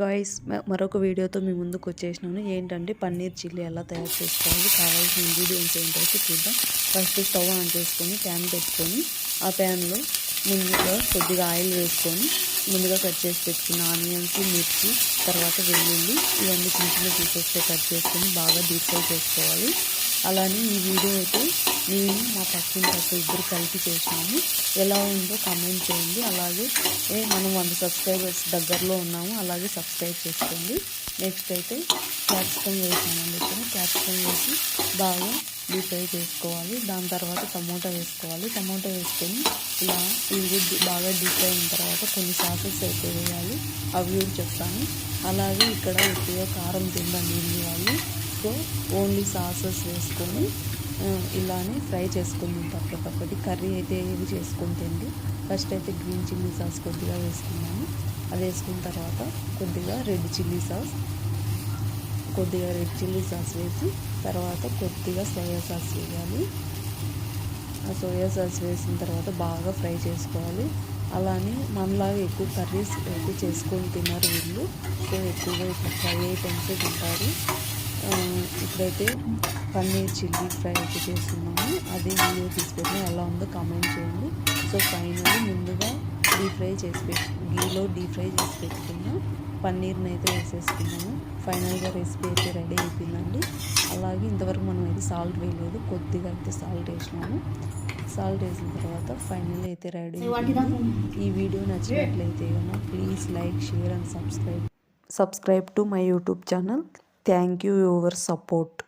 Guys మరొక వీడియోతో మీ ముందుకు వచ్చేసినాను. ఏంటంటే పన్నీర్ చిల్లీ ఎలా తయారు చేసుకోవాలి కావాల్సిన ఇంగ్రీడియంట్స్ ఏంటో చూద్దాం. ఫస్ట్ స్టవ్ ఆన్ చేసుకొని ప్యాన్ పెట్టుకొని ఆ ప్యాన్లో ముందుగా కొద్దిగా ఆయిల్ వేసుకొని ముందుగా కట్ చేసి పెట్టుకున్న ఆనియన్స్ మిర్చి తర్వాత వెల్లుల్లి ఇవన్నీ చిన్న చిన్న పీసెస్తో కట్ చేసుకొని బాగా డీప్ ఫ్రై చేసుకోవాలి. అలానే ఈ వీడియో అయితే నేను మా పక్కింటి అక్క ఇద్దరు కలిపి చేసినాము. ఎలా ఉందో కామెంట్ చేయండి. అలాగే మనం వంద సబ్స్క్రైబర్స్ దగ్గరలో ఉన్నాము. అలాగే సబ్స్క్రైబ్ చేసుకోండి. నెక్స్ట్ అయితే క్యాప్సికమ్ వేసామండి ఇక్కడ. క్యాప్సికమ్ వేసి బాగా డీప్ ఫ్రై చేసుకోవాలి. దాని తర్వాత టమోటా వేసుకోవాలి. టమోటా వేసుకొని ఇలా ఇవి బాగా డీప్ ఫ్రై అయిన తర్వాత కొన్ని సాసెస్ అయితే వేయాలి. అవి కూడా చెప్తాను. అలాగే ఇక్కడ ఎక్కువగా కారం తిందండి వాళ్ళు సో ఓన్లీ సాసెస్ వేసుకొని ఇలానే ఫ్రై చేసుకుని తింటాం కర్రీ అయితే ఏది చేసుకొని తిండి. ఫస్ట్ అయితే గ్రీన్ చిల్లీ సాస్ కొద్దిగా వేసుకున్నాము అది వేసుకున్న తర్వాత కొద్దిగా రెడ్ చిల్లీ సాస్ కొద్దిగా రెడ్ చిల్లీ సాస్ వేసి తర్వాత కొద్దిగా సోయా సాస్ వేయాలి. ఆ సోయా సాస్ వేసిన తర్వాత బాగా ఫ్రై చేసుకోవాలి. అలానే మనలాగా ఎక్కువ కర్రీస్ ఎక్కువ చేసుకొని తిన్నారు వీళ్ళు. సో ఎక్కువగా ఇట్లా ఫ్రై ఐటమ్స్ తింటారు. ఇప్పుడైతే పన్నీర్ చిల్లీ ఫ్రై అయితే చేస్తున్నాము. అదే వీడియో తీసుకొని ఎలా ఉందో కామెంట్ చేయండి. సో ఫైనల్లీ ముందుగా డీప్ ఫ్రై చేసి పెట్టు గీలో డీప్ ఫ్రై చేసి పెట్టుకున్నాం పన్నీర్ని అయితే వేసేసుకున్నాము. ఫైనల్గా రెసిపీ అయితే రెడీ అయిపోయిందండి. అలాగే ఇంతవరకు మనం అయితే సాల్ట్ వేయలేదు కొద్దిగా అయితే సాల్ట్ వేసినాము. సాల్ట్ వేసిన తర్వాత ఫైనల్ అయితే రెడీ ఈ వీడియో నచ్చినట్లయితే కనుక please like share and subscribe subscribe to my YouTube channel thank you your support